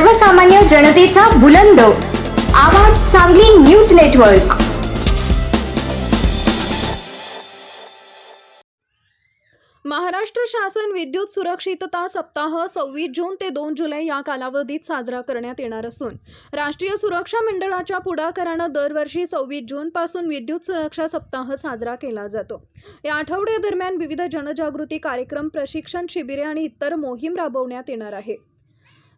सर्वसामान्य जनतेचा बुलंद. आवाज सांगली न्यूज नेटवर्क. महाराष्ट्र शासन विद्युत सुरक्षितता सप्ताह सव्वीस जून ते दोन जुलै या कालावधीत साजरा करण्यात येणार असून राष्ट्रीय सुरक्षा मंडळाच्या पुढाकारानं दरवर्षी सव्वीस जूनपासून विद्युत सुरक्षा सप्ताह साजरा केला जातो. या आठवड्यादरम्यान विविध जनजागृती कार्यक्रम प्रशिक्षण शिबिरे आणि इतर मोहीम राबवण्यात येणार आहे.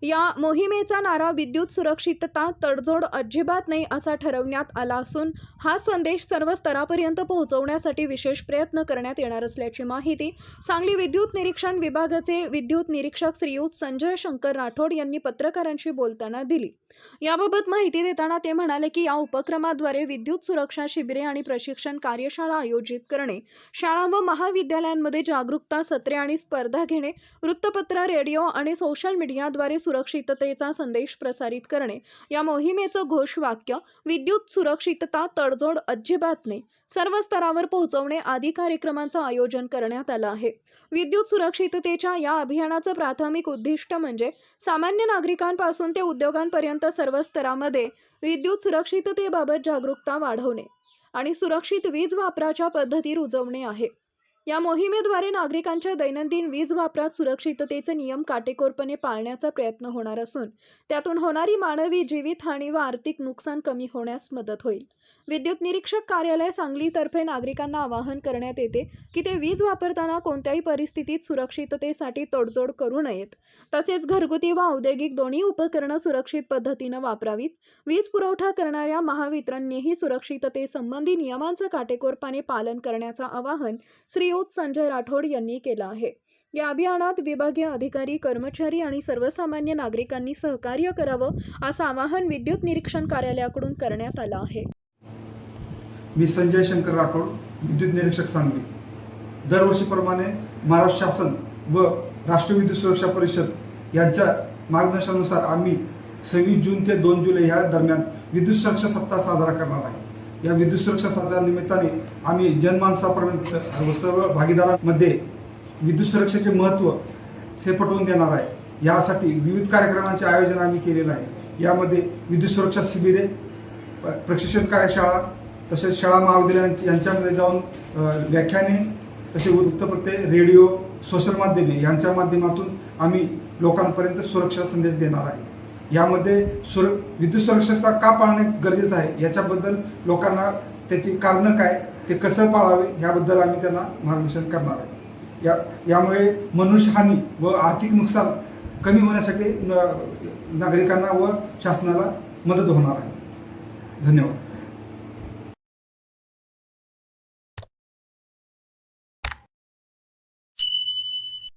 या मोहिमेचा नारा विद्युत सुरक्षितता तडजोड अजिबात नाही असा ठरवण्यात आला असून हा संदेश सर्व स्तरापर्यंत पोहोचवण्यासाठी विशेष प्रयत्न करण्यात येणार असल्याची माहिती सांगली विद्युत निरीक्षण विभागाचे विद्युत निरीक्षक श्रीयुत संजय शंकर राठोड यांनी पत्रकारांशी बोलताना दिली. याबाबत माहिती देताना ते म्हणाले की या उपक्रमाद्वारे विद्युत सुरक्षा शिबिरे आणि प्रशिक्षण कार्यशाळा आयोजित करणे शाळा व महाविद्यालयांमध्ये जागरूकता सत्रे आणि स्पर्धा घेणे वृत्तपत्र रेडिओ आणि सोशल मीडियाद्वारे सुरक्षिततेचा संदेश प्रसारित करणे. या मोहिमेचं घोषवाक्य विद्युत सुरक्षितता तडजोड अजिबात नाही. सर्व स्तरावर पोहोचवणे आदी कार्यक्रमांचं आयोजन करण्यात आलं आहे. विद्युत सुरक्षिततेच्या या अभियानाचं प्राथमिक उद्दिष्ट म्हणजे सामान्य नागरिकांपासून ते उद्योगांपर्यंत सर्व स्तरामध्ये विद्युत सुरक्षिततेबाबत जागरूकता वाढवणे आणि सुरक्षित वीज वापराच्या पद्धती रुजवणे आहे. या मोहिमेद्वारे नागरिकांच्या दैनंदिन वीज वापरात सुरक्षिततेचे नियम काटेकोरपणे पाळण्याचा प्रयत्न होणार असून त्यातून होणारी मानवी जीवितहानी व आर्थिक नुकसान कमी होण्यास मदत होईल. विद्युत निरीक्षक कार्यालय सांगलीतर्फे नागरिकांना आवाहन करण्यात येते की ते वीज वापरताना कोणत्याही परिस्थितीत सुरक्षिततेसाठी तडजोड करू नयेत. तसेच घरगुती व औद्योगिक दोन्ही उपकरणं सुरक्षित पद्धतीनं वापरावीत. वीज पुरवठा करणाऱ्या महावितरणनेही सुरक्षिततेसंबंधी नियमांचं काटेकोरपणे पालन करण्याचं आवाहन श्री श्रीयुत संजय राठोड यांनी केला आहे. या अभियानात विभागीय अधिकारी कर्मचारी आणि सर्वसामान्य नागरिकांनी सहकार्य करावं असं आवाहन विद्युत निरीक्षण कार्यालयाकडून करण्यात आलं आहे. मी संजय शंकर राठोड विद्युत निरीक्षक सांगली दरवर्षीप्रमाणे महाराष्ट्र शासन व राष्ट्रीय विद्युत सुरक्षा परिषद यांच्या मार्गदर्शनानुसार आम्ही सव्वीस जून ते दोन जुलै ह्या दरम्यान विद्युत सुरक्षा सप्ताह साजरा करणार आहे. या विद्युत सुरक्षा साजऱ्या निमित्ताने आम्ही जनमानसापर्यंत सर्व भागीदारांमध्ये विद्युत सुरक्षेचे महत्त्व सेपटवून देणार आहे. यासाठी विविध कार्यक्रमांचे आयोजन आम्ही केलेलं आहे. यामध्ये विद्युत सुरक्षा शिबिरे प्रशिक्षण कार्यशाळा तसेच शाळा महाविद्यालयां यांच्यामध्ये जाऊन व्याख्याने तसे वृत्तपत्रे रेडिओ सोशल माध्यमे यांच्या माध्यमातून आम्ही लोकांपर्यंत सुरक्षा संदेश देणार आहे. यामध्ये सुर विद्युत सुरक्षता का पाळणे गरजेचं आहे? याच्याबद्दल लोकांना त्याची कारणं काय? ते कसं पाळावे? याबद्दल आम्ही त्यांना मार्गदर्शन करणार आहे. या यामुळे मनुष्यहानी व आर्थिक नुकसान कमी होण्यासाठी न- नागरिकांना व शासनाला मदत होणार आहे. धन्यवाद.